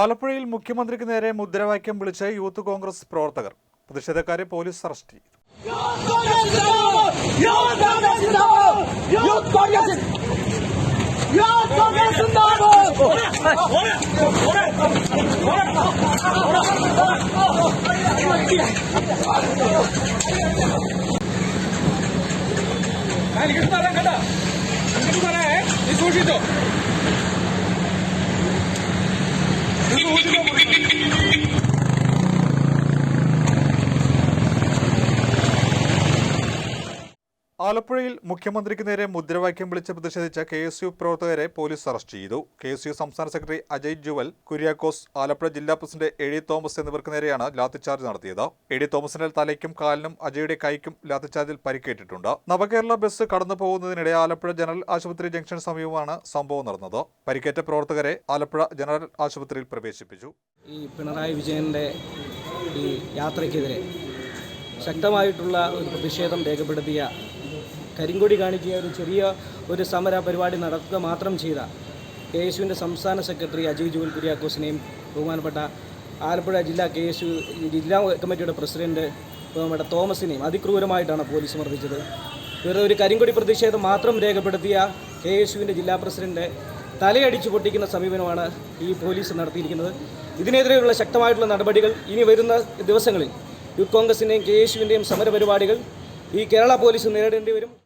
ആലപ്പുഴയിൽ മുഖ്യമന്ത്രിക്ക് നേരെ മുദ്രാവാക്യം വിളിച്ച് യൂത്ത് കോൺഗ്രസ് പ്രവർത്തകർ. പ്രതിഷേധക്കാരെ പോലീസ് അറസ്റ്റ് ചെയ്തു. കേട്ടോ സൂക്ഷിച്ചോ നീ സൂക്ഷിച്ചോ ആലപ്പുഴയിൽ മുഖ്യമന്ത്രിക്ക് നേരെ മുദ്രാവാക്യം വിളിച്ച് പ്രതിഷേധിച്ച കെ എസ് യു പ്രവർത്തകരെ പോലീസ് അറസ്റ്റ് ചെയ്തു. കെ എസ് യു സംസ്ഥാന സെക്രട്ടറി അജയ് ജുവൽ കുര്യാക്കോസ് ആലപ്പുഴ ജില്ലാ പ്രസിഡന്റ് എഡി തോമസ് എന്നിവർക്ക് നേരെയാണ് ലാത്തിച്ചാർജ് നടത്തിയത്. എഡി തോമസിന്റെ തലയ്ക്കും കാലിനും അജയുടെ കൈക്കും ലാത്തിച്ചാർജിൽ പരിക്കേറ്റിട്ടുണ്ട്. നവകേരള ബസ് കടന്നു പോകുന്നതിനിടെ ആലപ്പുഴ ജനറൽ ആശുപത്രി ജംഗ്ഷൻ സമീപമാണ് സംഭവം നടന്നത്. പരിക്കേറ്റ പ്രവർത്തകരെ ആലപ്പുഴ ജനറൽ ആശുപത്രിയിൽ പ്രവേശിപ്പിച്ചു. ഈ പിണറായി വിജയന്റെ ഈ യാത്രയ്ക്കെതിരെ ശക്തമായിട്ടുള്ള ഒരു പ്രതിഷേധം രേഖപ്പെടുത്തിയ കരിങ്കൊടി കാണിക്കുക ഒരു ചെറിയ ഒരു സമര പരിപാടി നടത്തുക മാത്രം ചെയ്ത കെ എസ് യുവിന്റെ സംസ്ഥാന സെക്രട്ടറി അജയ് ജുവൽ കുര്യാക്കോസിനെയും ബഹുമാനപ്പെട്ട ആലപ്പുഴ ജില്ലാ കെ എസ് യു ജില്ലാ കമ്മിറ്റിയുടെ പ്രസിഡന്റ് ബഹുമാനപ്പെട്ട തോമസിനെയും അതിക്രൂരമായിട്ടാണ് പോലീസ് മർദ്ദിച്ചത്. വെറുതെ ഒരു കരിങ്കൊടി പ്രതിഷേധം മാത്രം രേഖപ്പെടുത്തിയ കെ എസ് യുവിന്റെ ജില്ലാ പ്രസിഡന്റ് തലയടിച്ചു പൊട്ടിക്കുന്ന സമീപനമാണ് ഈ പോലീസ് നടത്തിയിരിക്കുന്നത്. ഇതിനെതിരെയുള്ള ശക്തമായിട്ടുള്ള നടപടികൾ ഇനി വരുന്ന ദിവസങ്ങളിൽ യൂത്ത് കോൺഗ്രസിന്റെയും കെ എസ് യുവിന്റെയും സമരപരിപാടികൾ ഈ കേരള പോലീസ് നേരിടേണ്ടി വരും.